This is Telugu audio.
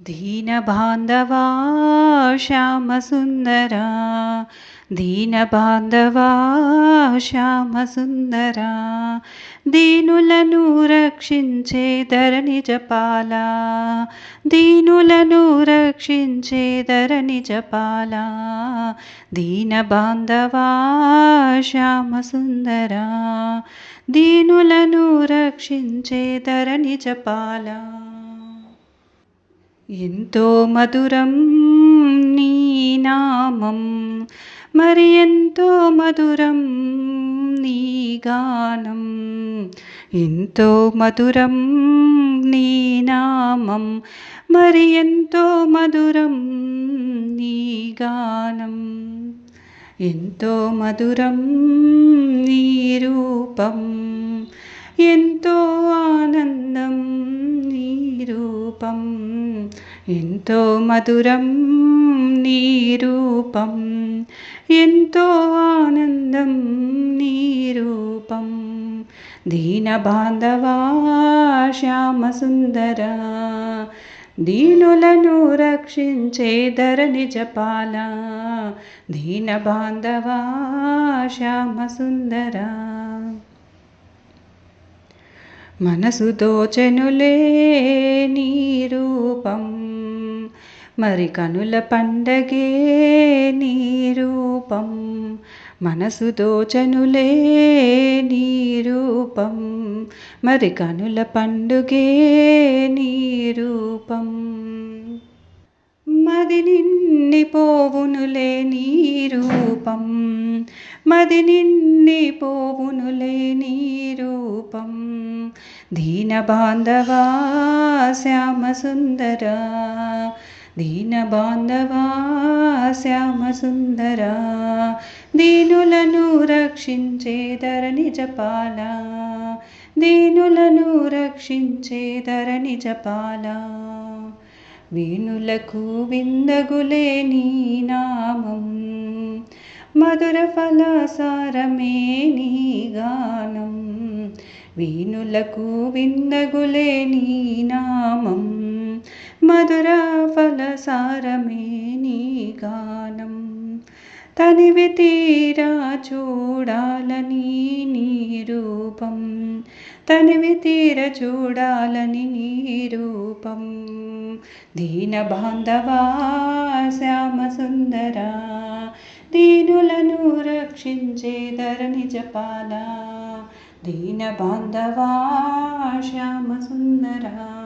दीनबान्धवा श्यामसुन्दरा దీనబాంధవా శ్యామసుందరా దీనులను రక్షించే ధరణి జపాల దీనులను రక్షించే ధరణి జపాల దీనబాంధవా శ్యామసుందరా దీనులను రక్షించే ధరణి జపాల ఎంతో మధురం నీ నామం మరి ఎంతో మధురం నీ గానం ఎంతో మధురం నీ నామం మరి ఎంతో మధురం నీ గానం ఎంతో మధురం నీ రూపం ఎంతో ఆనందం నీ రూపం ఎంతో మధురం నీ రూపం ఎంతో ఆనందం నీ రూపం. దీనబాంధవా శ్యామసుందర దీనులను రక్షించే ధరణి జపాల. దీనబాంధవా శ్యామసుందర మనసు దోచెనులే నీ రూపం మరి కనుల పండగే నీ రూపం మనసు దోచనులే నీ రూపం మరి కనుల పండుగే నీ రూపం మది నిన్ని పోవునులే నీ రూపం మది నిన్ని పోవునులే నీ రూపం దీనబాంధవా శ్యామసుందరా దీనబాంధవా శ్యామసుందరా దీనులను రక్షించే ధరణి జపాల దీనులను రక్షించే ధరణి జపాల వీణులకు విందగులే నీ నామం మధుర ఫలసారమే నీ గానం వీణులకు విన్నగులే నీ నామం. మధుర ఫలసారమే నీ గానం. తనివి తీరా చూడాలని నీ రూపం. తనివి తీర చూడాలని నీ రూపం. దీన బాంధవా శ్యామ సుందరా దీనులను రక్షించే ధరణి జపాల. दीनबान्धवा श्यामसुन्दरा।